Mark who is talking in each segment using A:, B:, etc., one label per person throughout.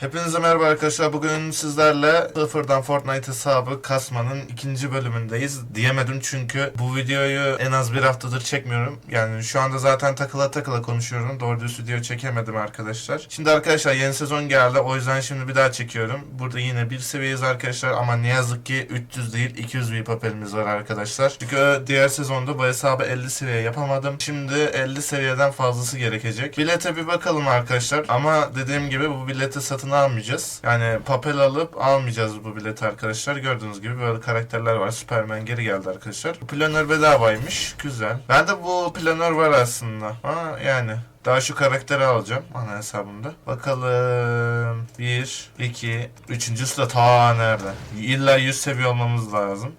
A: Hepinize merhaba arkadaşlar. Bugün sizlerle sıfırdan Fortnite hesabı kasmanın ikinci bölümündeyiz. Diyemedim çünkü bu videoyu en az bir haftadır çekmiyorum. Yani şu anda zaten takıla takıla konuşuyorum. Doğru düz video çekemedim arkadaşlar. Şimdi arkadaşlar yeni sezon geldi. O yüzden şimdi bir daha çekiyorum. Burada yine bir seviyeyiz arkadaşlar ama ne yazık ki 300 değil 200 bir papelimiz var arkadaşlar. Çünkü diğer sezonda bu hesabı 50 seviye yapamadım. Şimdi 50 seviyeden fazlası gerekecek. Bilete bir bakalım arkadaşlar. Ama dediğim gibi bu bileti satın almayacağız. Yani papel alıp almayacağız bu bileti arkadaşlar. Gördüğünüz gibi böyle karakterler var. Superman geri geldi arkadaşlar. Bu planör bedavaymış. Güzel. Bende bu planör var aslında. Ama yani daha şu karakteri alacağım ana hesabımda. Bakalım. 1, 2, 3. da ta nerede? İlla 100 seviye olmamız lazım.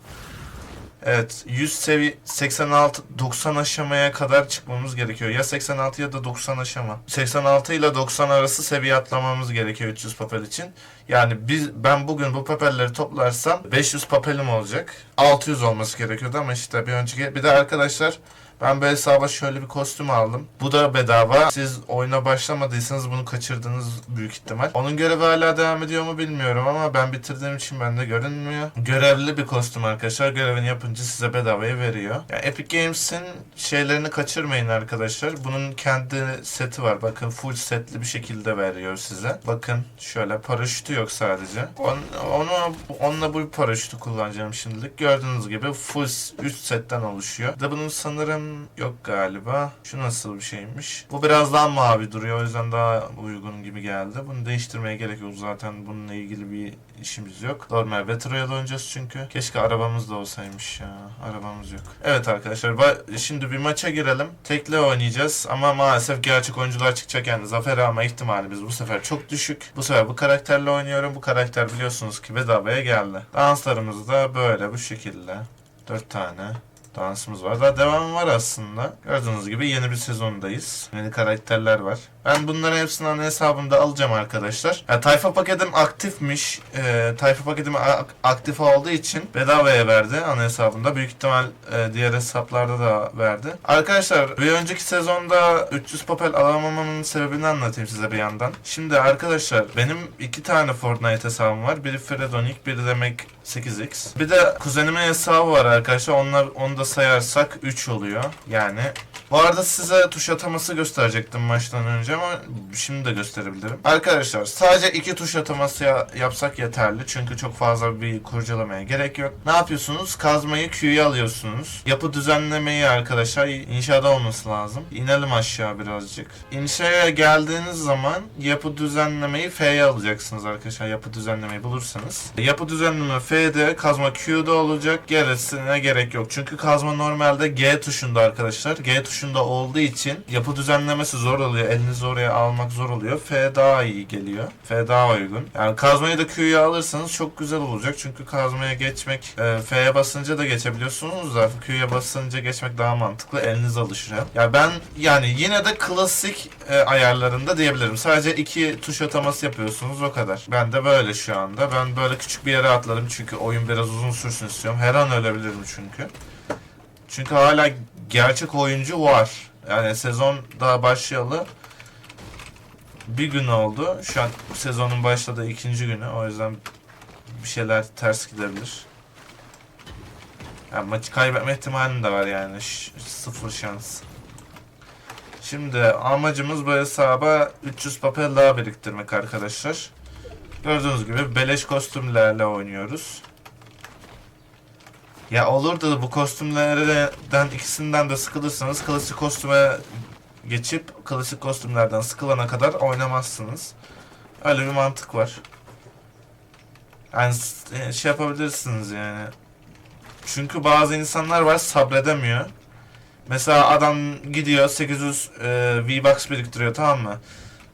A: Evet 100 seviye 86 90 aşamaya kadar çıkmamız gerekiyor. Ya 86 ya da 90 aşama. 86 ile 90 arası seviye atlamamız gerekiyor 300 papel için. Yani biz ben bugün bu papelleri toplarsam 500 papelim olacak. 600 olması gerekiyordu ama işte bir önceki bir de arkadaşlar ben bu hesaba şöyle bir kostüm aldım. Bu da bedava. Siz oyuna başlamadıysanız bunu kaçırdınız büyük ihtimal. Onun görevi hala devam ediyor mu bilmiyorum ama ben bitirdiğim için bende görünmüyor. Görevli bir kostüm arkadaşlar. Görevini yapınca size bedavaya veriyor. Yani Epic Games'in şeylerini kaçırmayın arkadaşlar. Bunun kendi seti var. Bakın full setli bir şekilde veriyor size. Bakın şöyle paraşütü yok sadece. On, onu onunla bu paraşütü kullanacağım şimdilik. Gördüğünüz gibi full üst setten oluşuyor. De bunun sanırım yok galiba. Şu nasıl bir şeymiş? Bu biraz daha mavi duruyor. O yüzden daha uygun gibi geldi. Bunu değiştirmeye gerek yok. Zaten bununla ilgili bir işimiz yok. Normal Royale oynayacağız çünkü. Keşke arabamız da olsaymış ya. Arabamız yok. Evet arkadaşlar. Şimdi bir maça girelim. Tekli oynayacağız ama maalesef gerçek oyuncular çıkacak yani zafer alma ihtimalimiz bu sefer çok düşük. Bu sefer bu karakterle oynuyorum. Bu karakter biliyorsunuz ki bedavaya geldi. Danslarımız da böyle bu şekilde. 4 tane dansımız var. Daha devamı var aslında. Gördüğünüz gibi yeni bir sezondayız. Yeni karakterler var. Ben bunların hepsini ana hesabımda alacağım arkadaşlar. Ya, tayfa paketim aktifmiş. Ee, tayfa paketim ak- aktif olduğu için bedavaya verdi ana hesabında. Büyük ihtimal e, diğer hesaplarda da verdi. Arkadaşlar bir önceki sezonda 300 papel alamamamın sebebini anlatayım size bir yandan. Şimdi arkadaşlar benim iki tane Fortnite hesabım var. Biri Fredonic, biri de Mac 8X. Bir de kuzenimin hesabı var arkadaşlar. Onlar onu da sayarsak 3 oluyor. Yani bu arada size tuş ataması gösterecektim maçtan önce ama şimdi de gösterebilirim. Arkadaşlar sadece iki tuş ataması ya- yapsak yeterli. Çünkü çok fazla bir kurcalamaya gerek yok. Ne yapıyorsunuz? Kazmayı Q'ya alıyorsunuz. Yapı düzenlemeyi arkadaşlar inşaada olması lazım. İnelim aşağı birazcık. İnşaya geldiğiniz zaman yapı düzenlemeyi F'ye alacaksınız arkadaşlar. Yapı düzenlemeyi bulursanız. Yapı düzenleme F'de, kazma Q'da olacak. Gerisine gerek yok. Çünkü kazma normalde G tuşunda arkadaşlar. G tuşunda olduğu için yapı düzenlemesi zor oluyor. Elinizi oraya almak zor oluyor. F daha iyi geliyor. F daha uygun. Yani kazmayı da Q'ya alırsanız çok güzel olacak. Çünkü kazmaya geçmek e, F'ye basınca da geçebiliyorsunuz da Q'ya basınca geçmek daha mantıklı. Eliniz alışır. Ya ben yani yine de klasik e, ayarlarında diyebilirim. Sadece iki tuş ataması yapıyorsunuz o kadar. Ben de böyle şu anda. Ben böyle küçük bir yere atladım çünkü oyun biraz uzun sürsün istiyorum. Her an ölebilirim çünkü. Çünkü hala gerçek oyuncu var. Yani sezon daha başlayalı bir gün oldu. Şu an sezonun başladığı ikinci günü. O yüzden bir şeyler ters gidebilir. Yani maçı kaybetme ihtimalim de var yani. Ş- sıfır şans. Şimdi amacımız bu hesaba 300 papel daha biriktirmek arkadaşlar. Gördüğünüz gibi beleş kostümlerle oynuyoruz. Ya olur da bu kostümlerden ikisinden de sıkılırsanız klasik kostüme geçip klasik kostümlerden sıkılana kadar oynamazsınız. Öyle bir mantık var. Yani s- şey yapabilirsiniz yani. Çünkü bazı insanlar var sabredemiyor. Mesela adam gidiyor 800 e, V-Bucks biriktiriyor tamam mı?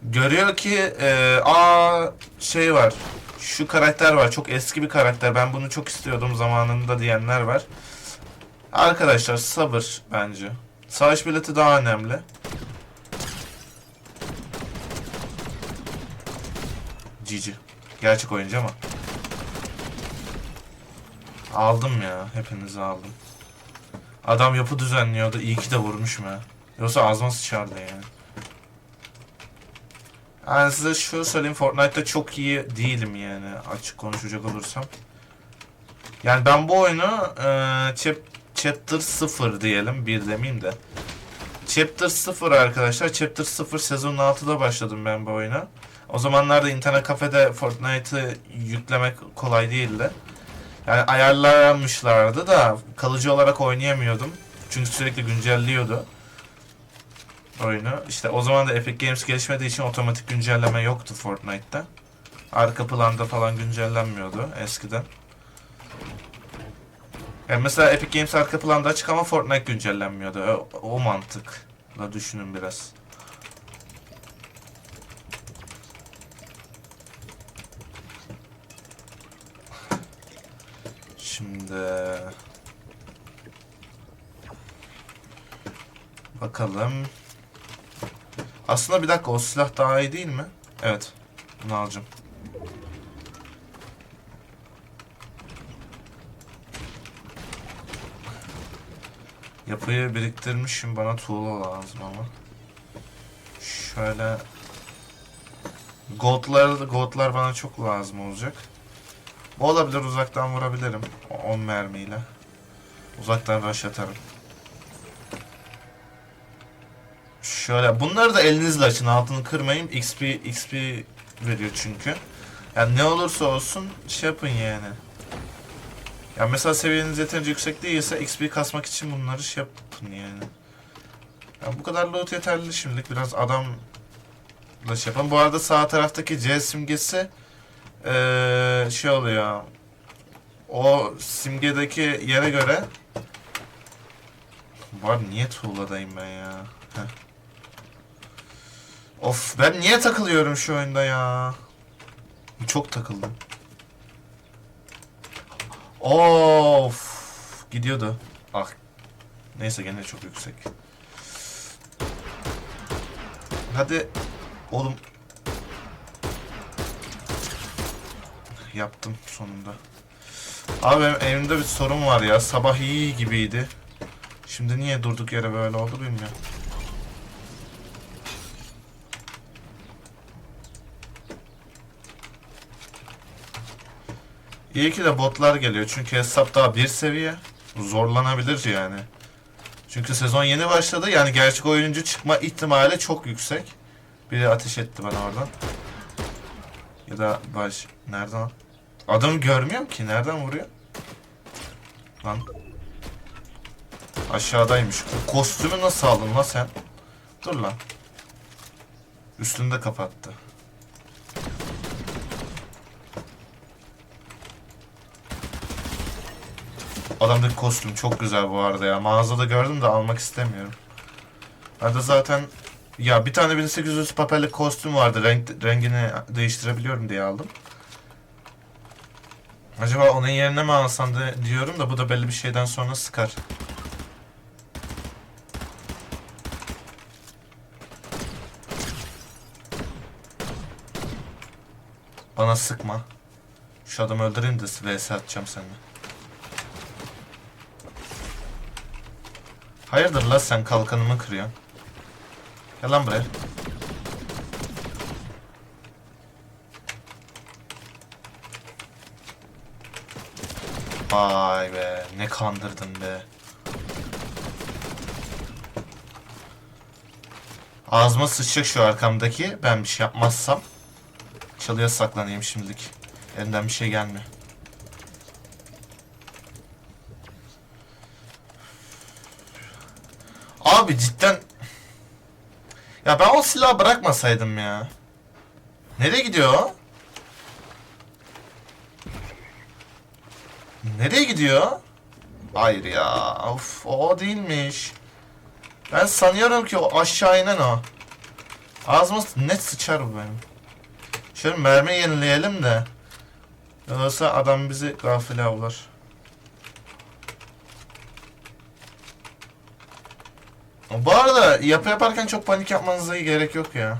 A: Görüyor ki e, aa şey var. Şu karakter var. Çok eski bir karakter. Ben bunu çok istiyordum zamanında diyenler var. Arkadaşlar sabır bence. Savaş bileti daha önemli. Cici. Gerçek oyuncu ama. Aldım ya. Hepinizi aldım. Adam yapı düzenliyordu. İyi ki de vurmuşum ha. Yoksa ağzıma sıçardı yani. Yani size şu söyleyeyim Fortnite'da çok iyi değilim yani açık konuşacak olursam. Yani ben bu oyunu e, chap, Chapter 0 diyelim bir demeyeyim de. Chapter 0 arkadaşlar. Chapter 0 sezon 6'da başladım ben bu oyuna. O zamanlarda internet kafede Fortnite'ı yüklemek kolay değildi. Yani ayarlamışlardı da kalıcı olarak oynayamıyordum. Çünkü sürekli güncelliyordu oyunu. İşte o zaman da Epic Games gelişmediği için otomatik güncelleme yoktu Fortnite'ta. Arka planda falan güncellenmiyordu eskiden. Yani mesela Epic Games arka planda açık ama Fortnite güncellenmiyordu. O, o mantıkla düşünün biraz. Şimdi bakalım. Aslında bir dakika o silah daha iyi değil mi? Evet. Bunu alacağım. Yapıyı biriktirmişim. Bana tuğla lazım ama. Şöyle Gold'lar, gold'lar bana çok lazım olacak. Olabilir uzaktan vurabilirim. O 10 mermiyle. Uzaktan rush atarım. Şöyle bunları da elinizle açın altını kırmayın. XP XP veriyor çünkü. Yani ne olursa olsun şey yapın yani. Ya mesela seviyeniz yeterince yüksek değilse XP kasmak için bunları şey yapın yani. Ya bu kadar loot yeterli şimdilik biraz adam da şey yapalım. Bu arada sağ taraftaki C simgesi eee şey oluyor. O simgedeki yere göre Var niye tuğladayım ben ya? Heh. Of ben niye takılıyorum şu oyunda ya? Çok takıldım. Of gidiyordu. Ah. Neyse gene çok yüksek. Hadi oğlum. Yaptım sonunda. Abi evimde bir sorun var ya. Sabah iyi gibiydi. Şimdi niye durduk yere böyle oldu bilmiyorum. İyi ki de botlar geliyor çünkü hesap daha bir seviye. Zorlanabilir yani. Çünkü sezon yeni başladı yani gerçek oyuncu çıkma ihtimali çok yüksek. Biri ateş etti bana oradan. Ya da baş... Nereden? Adamı görmüyorum ki. Nereden vuruyor? Lan. Aşağıdaymış. O kostümü nasıl aldın lan sen? Dur lan. Üstünde kapattı. Adamdaki kostüm çok güzel bu arada ya. Mağazada gördüm de almak istemiyorum. De zaten ya bir tane 1800 papellik kostüm vardı. Renk, rengini değiştirebiliyorum diye aldım. Acaba onun yerine mi alsam diyorum da bu da belli bir şeyden sonra sıkar. Bana sıkma. Şu adamı öldüreyim de vs atacağım seninle. Hayırdır la sen kalkanımı kırıyorsun? Gel lan buraya. Vay be ne kandırdın be. Ağzıma sıçacak şu arkamdaki ben bir şey yapmazsam. Çalıya saklanayım şimdilik. Elimden bir şey gelmiyor. Abi cidden... Ya ben o silahı bırakmasaydım ya. Nereye gidiyor? Nereye gidiyor? Hayır ya. Of o değilmiş. Ben sanıyorum ki o aşağı inen o. Ağzıma net sıçar bu benim. Şöyle mermi yenileyelim de. Yoksa adam bizi gafile avlar. Bu arada yapı yaparken çok panik yapmanıza gerek yok ya.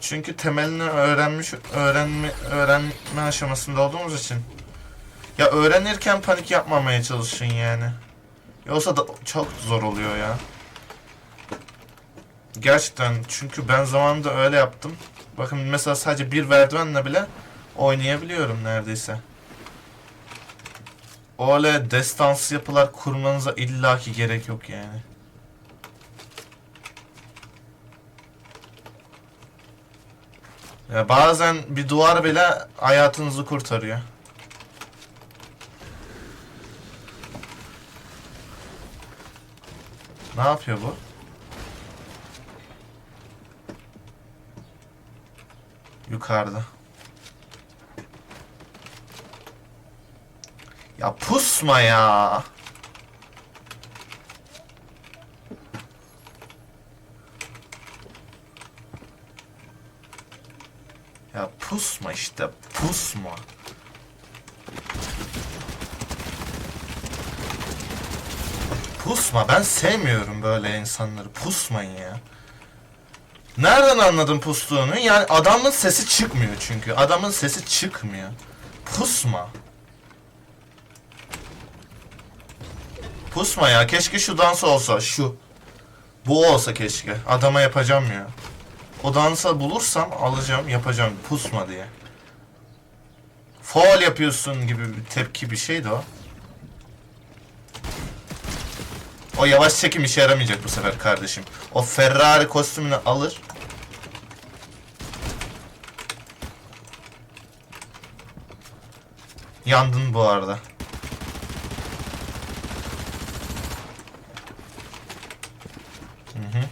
A: Çünkü temelini öğrenmiş öğrenme öğrenme aşamasında olduğumuz için. Ya öğrenirken panik yapmamaya çalışın yani. Yoksa da çok zor oluyor ya. Gerçekten çünkü ben zamanında öyle yaptım. Bakın mesela sadece bir merdivenle bile oynayabiliyorum neredeyse. Öyle destansı yapılar kurmanıza illaki gerek yok yani. Ya bazen bir duvar bile hayatınızı kurtarıyor. Ne yapıyor bu? Yukarıda. Ya pusma ya. Ya pusma işte pusma. Pusma ben sevmiyorum böyle insanları pusmayın ya. Nereden anladın pustuğunu? Yani adamın sesi çıkmıyor çünkü. Adamın sesi çıkmıyor. Pusma. Pusma ya. Keşke şu dans olsa. Şu. Bu olsa keşke. Adama yapacağım ya. O dansa bulursam alacağım yapacağım. Pusma diye. Faul yapıyorsun gibi bir tepki bir şeydi o. O yavaş çekim işe yaramayacak bu sefer kardeşim. O Ferrari kostümünü alır. Yandın bu arada. Hı hı.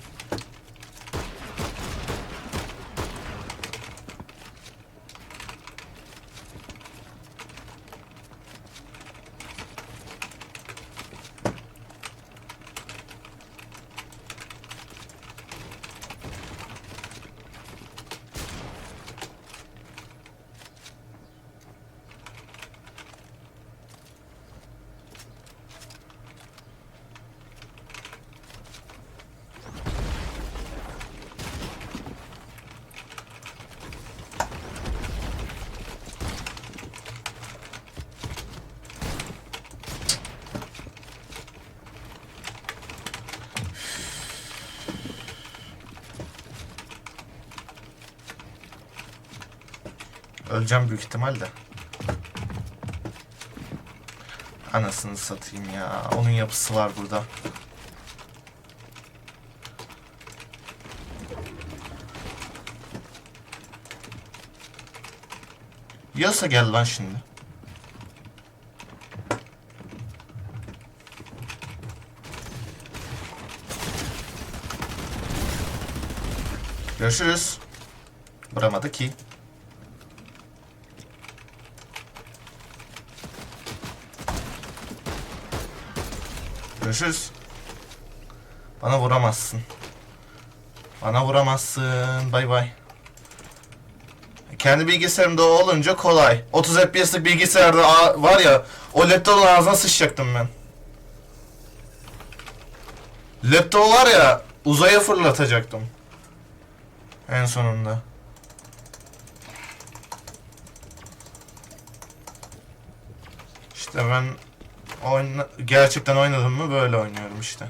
A: Öleceğim büyük ihtimalle. Anasını satayım ya. Onun yapısı var burada. Yasa gel lan şimdi. Görüşürüz. Vuramadı ki. Görüşürüz. Bana vuramazsın. Bana vuramazsın. Bay bay. Kendi bilgisayarımda olunca kolay. 30 FPS'lik bilgisayarda var ya o laptopun ağzına sıçacaktım ben. Laptop var ya uzaya fırlatacaktım. En sonunda. İşte ben oyna gerçekten oynadım mı böyle oynuyorum işte.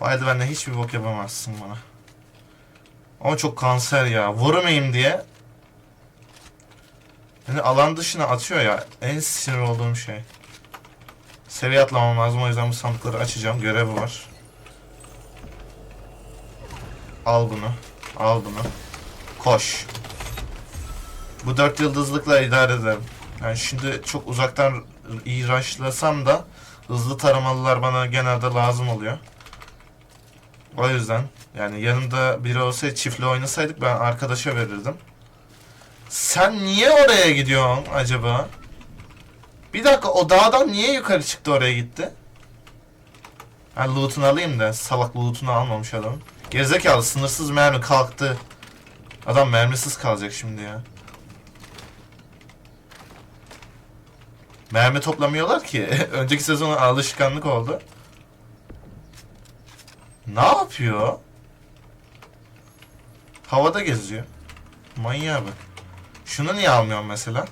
A: O halde bende hiçbir bok yapamazsın bana. Ama çok kanser ya. Vurmayayım diye. Beni alan dışına atıyor ya. En sinir olduğum şey. Seviye atlamam lazım o yüzden bu sandıkları açacağım. Görevi var. Al bunu. Al bunu. Koş. Bu dört yıldızlıkla idare ederim. Yani şimdi çok uzaktan iğraçlasam da hızlı taramalılar bana genelde lazım oluyor. O yüzden yani yanımda biri olsaydı çiftli oynasaydık ben arkadaşa verirdim. Sen niye oraya gidiyorsun acaba? Bir dakika o dağdan niye yukarı çıktı oraya gitti? Ben loot'unu alayım da salak loot'unu almamış adam. Gerizekalı sınırsız mermi kalktı. Adam mermisiz kalacak şimdi ya. Mermi toplamıyorlar ki. Önceki sezona alışkanlık oldu. Ne yapıyor? Havada geziyor. Manyağa bak. Şunu niye almıyorum mesela?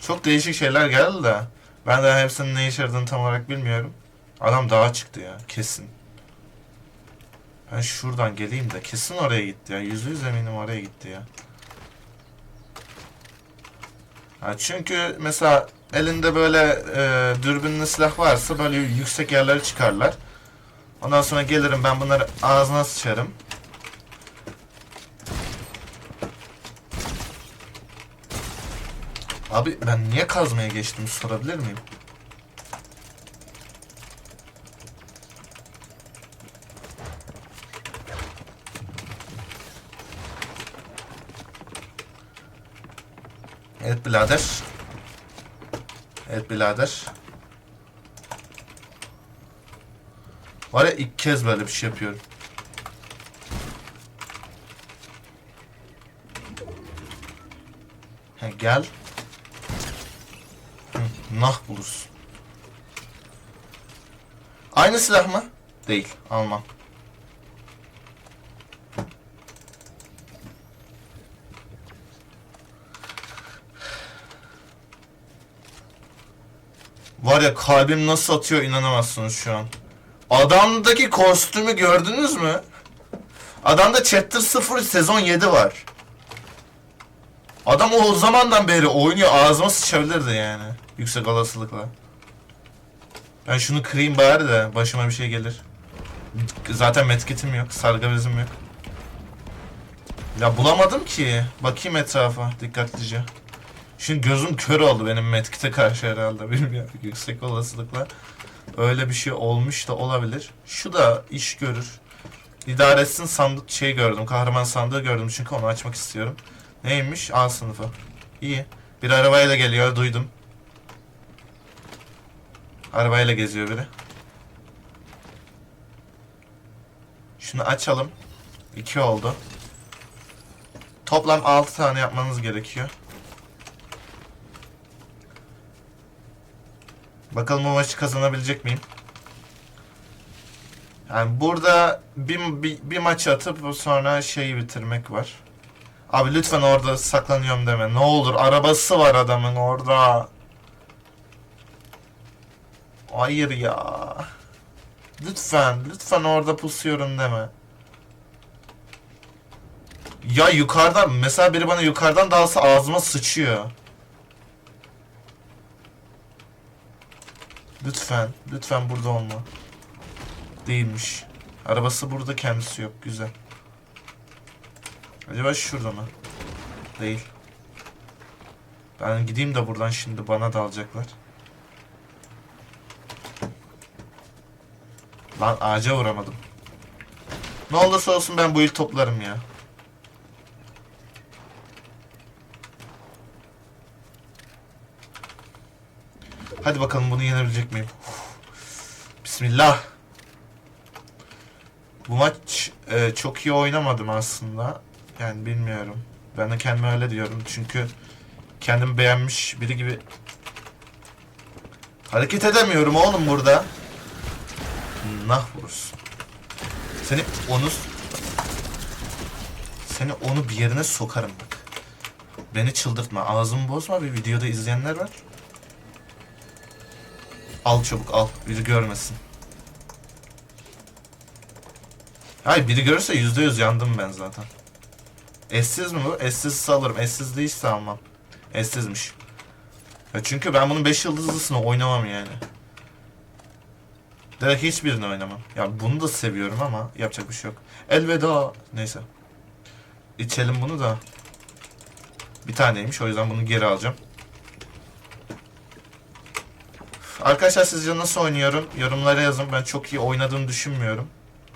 A: Çok değişik şeyler geldi de. Ben de hepsinin ne işe yaradığını tam olarak bilmiyorum. Adam dağa çıktı ya kesin. Ben şuradan geleyim de kesin oraya gitti ya. Yüzde yüz eminim oraya gitti ya. Ha çünkü mesela elinde böyle e, dürbünlü silah varsa böyle yüksek yerlere çıkarlar. Ondan sonra gelirim ben bunları ağzına sıçarım. Abi ben niye kazmaya geçtim sorabilir miyim? Evet birader. Evet birader. Var ya ilk kez böyle bir şey yapıyorum. He gel. Hı, nah bulursun. Aynı silah mı? Değil. Almam. Ya kalbim nasıl atıyor inanamazsınız şu an. Adamdaki kostümü gördünüz mü? Adamda Chapter 0 sezon 7 var. Adam o zamandan beri oynuyor ağzıma sıçabilirdi yani. Yüksek olasılıkla. Ben şunu kırayım bari de başıma bir şey gelir. Zaten medkitim yok, sargı bezim yok. Ya bulamadım ki. Bakayım etrafa dikkatlice. Şimdi gözüm kör oldu benim medkite karşı herhalde. Bilmiyorum yüksek olasılıkla. Öyle bir şey olmuş da olabilir. Şu da iş görür. İdare etsin sandık şey gördüm. Kahraman sandığı gördüm çünkü onu açmak istiyorum. Neymiş? A sınıfı. İyi. Bir arabayla geliyor duydum. Arabayla geziyor biri. Şunu açalım. 2 oldu. Toplam 6 tane yapmanız gerekiyor. Bakalım bu maçı kazanabilecek miyim? Yani burada bir, bir, bir maç atıp sonra şeyi bitirmek var. Abi lütfen orada saklanıyorum deme. Ne olur arabası var adamın orada. Hayır ya. Lütfen, lütfen orada pusuyorum deme. Ya yukarıdan, mesela biri bana yukarıdan dalsa ağzıma sıçıyor. Lütfen, lütfen burada olma. Değilmiş. Arabası burada, kendisi yok. Güzel. Acaba şurada mı? Değil. Ben gideyim de buradan şimdi bana dalacaklar. Lan ağaca vuramadım. Ne olursa olsun ben bu il toplarım ya. Hadi bakalım bunu yenebilecek miyim? Bismillah. Bu maç e, çok iyi oynamadım aslında. Yani bilmiyorum. Ben de kendime öyle diyorum. Çünkü kendimi beğenmiş biri gibi hareket edemiyorum oğlum burada. Nah vurursun. Seni onu seni onu bir yerine sokarım bak. Beni çıldırtma. Ağzımı bozma. Bir videoda izleyenler var. Al çabuk al. Biri görmesin. Hayır biri görürse yüzde yüz yandım ben zaten. Eşsiz mi bu? Eşsiz alırım. Eşsiz değilse almam. Eşsizmiş. Ya çünkü ben bunun 5 yıldızlısını oynamam yani. Direkt hiçbirini oynamam. Ya bunu da seviyorum ama yapacak bir şey yok. Elveda. Neyse. İçelim bunu da. Bir taneymiş o yüzden bunu geri alacağım. Arkadaşlar sizce nasıl oynuyorum? Yorumlara yazın. Ben çok iyi oynadığımı düşünmüyorum.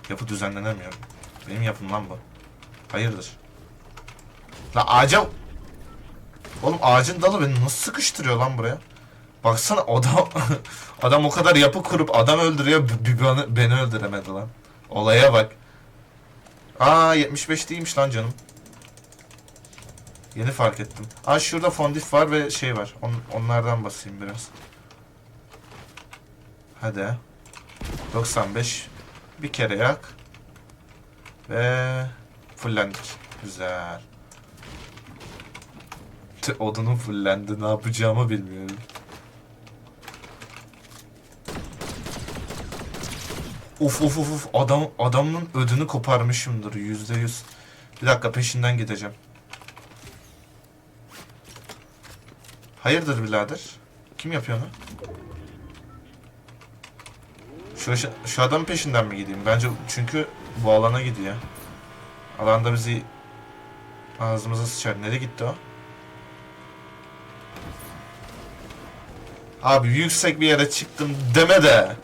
A: Yapı düzenlenemiyorum. Benim yapım lan bu. Hayırdır? La ağaca... Oğlum ağacın dalı beni nasıl sıkıştırıyor lan buraya? Baksana adam adam o kadar yapı kurup adam öldürüyor beni, beni öldüremedi lan. Olaya bak. Aa 75 değilmiş lan canım. Yeni fark ettim. Aa şurada fondip var ve şey var. On, onlardan basayım biraz. Hadi. 95. Bir kere yak. Ve fullendik. Güzel. Tüh, Odunum fullendi. Ne yapacağımı bilmiyorum. Of of of of adam adamın ödünü koparmışımdır yüzde yüz. Bir dakika peşinden gideceğim. Hayırdır birader? Kim yapıyor onu? Şu, şu, adamın peşinden mi gideyim? Bence çünkü bu alana gidiyor. Alanda bizi ağzımıza sıçar. Nereye gitti o? Abi yüksek bir yere çıktım deme de.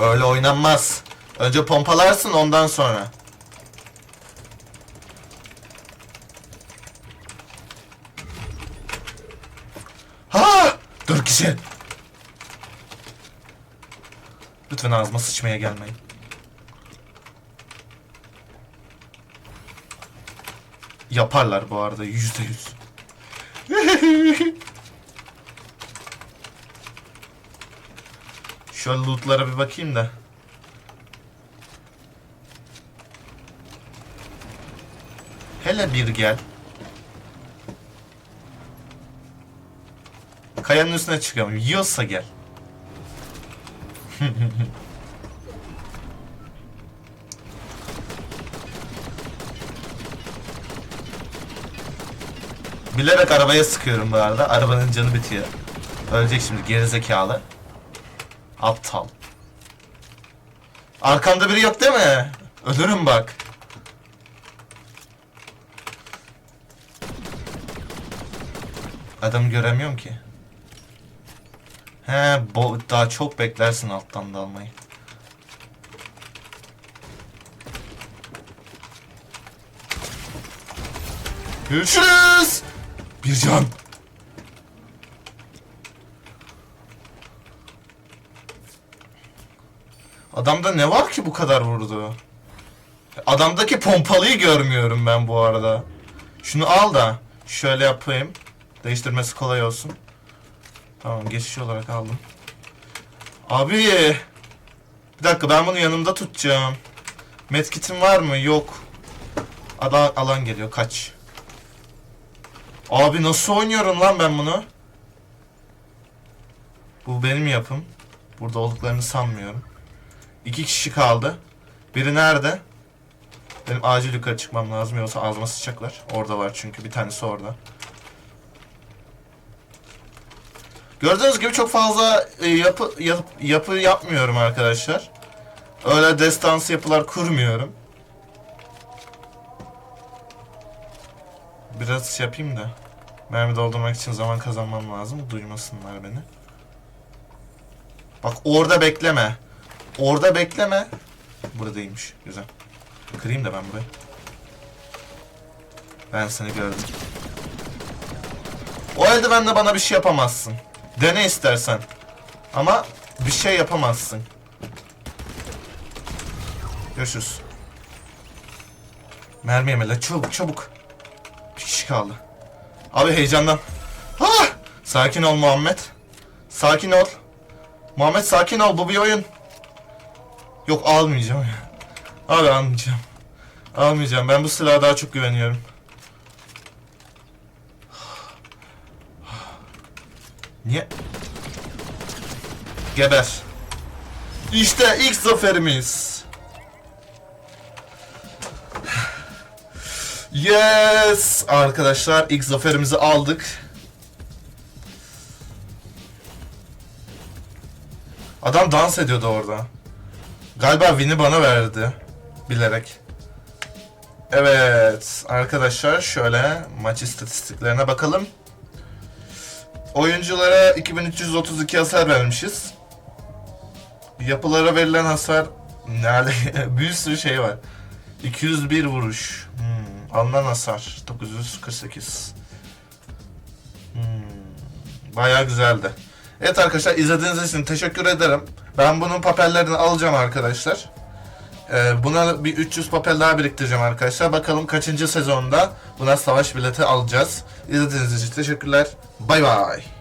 A: Öyle oynanmaz. Önce pompalarsın ondan sonra. Ha! Dört kişi. Lütfen ağzıma sıçmaya gelmeyin. Yaparlar bu arada yüzde yüz. Şöyle lootlara bir bakayım da. Hele bir gel. Kayanın üstüne çıkıyorum. Yiyorsa gel. Bilerek arabaya sıkıyorum bu arada. Arabanın canı bitiyor. Ölecek şimdi gerizekalı. Aptal. Arkamda biri yok değil mi? Ölürüm bak. Adamı göremiyorum ki. He, bo daha çok beklersin alttan da almayı. Görüşürüz. Bir can. Adamda ne var ki bu kadar vurdu? Adamdaki pompalıyı görmüyorum ben bu arada. Şunu al da şöyle yapayım. Değiştirmesi kolay olsun. Tamam geçiş olarak aldım. Abi bir dakika ben bunu yanımda tutacağım. Medkit'im var mı? Yok. Alan, alan geliyor kaç. Abi nasıl oynuyorum lan ben bunu? Bu benim yapım. Burada olduklarını sanmıyorum. İki kişi kaldı. Biri nerede? Benim acil yukarı çıkmam lazım yoksa ağzıma sıçacaklar. Orada var çünkü bir tanesi orada. Gördüğünüz gibi çok fazla e, yapı yap- yapı yapmıyorum arkadaşlar. Öyle destansı yapılar kurmuyorum. Biraz şey yapayım da. Mermi doldurmak için zaman kazanmam lazım. Duymasınlar beni. Bak orada bekleme. Orada bekleme. Buradaymış. Güzel. Kırayım da ben burayı. Ben seni gördüm. O eldivenle bana bir şey yapamazsın. Dene istersen. Ama bir şey yapamazsın. Görüşürüz. Mermi yemele çabuk çabuk. Bir kişi kaldı. Abi heyecandan. Ha! Sakin ol Muhammed. Sakin ol. Muhammed sakin ol bu bir oyun. Yok almayacağım ya. Abi almayacağım. Almayacağım. Ben bu silaha daha çok güveniyorum. Niye? Geber. İşte ilk zaferimiz. Yes! Arkadaşlar ilk zaferimizi aldık. Adam dans ediyordu orada. Galiba win'i bana verdi. Bilerek. Evet arkadaşlar şöyle maç istatistiklerine bakalım. Oyunculara 2332 hasar vermişiz. Yapılara verilen hasar nerede? bir sürü şey var. 201 vuruş. Hmm, alınan hasar 948. Hmm, bayağı güzeldi. Evet arkadaşlar izlediğiniz için teşekkür ederim. Ben bunun papellerini alacağım arkadaşlar. Ee, buna bir 300 papel daha biriktireceğim arkadaşlar. Bakalım kaçıncı sezonda buna savaş bileti alacağız. İzlediğiniz için teşekkürler. Bay bay.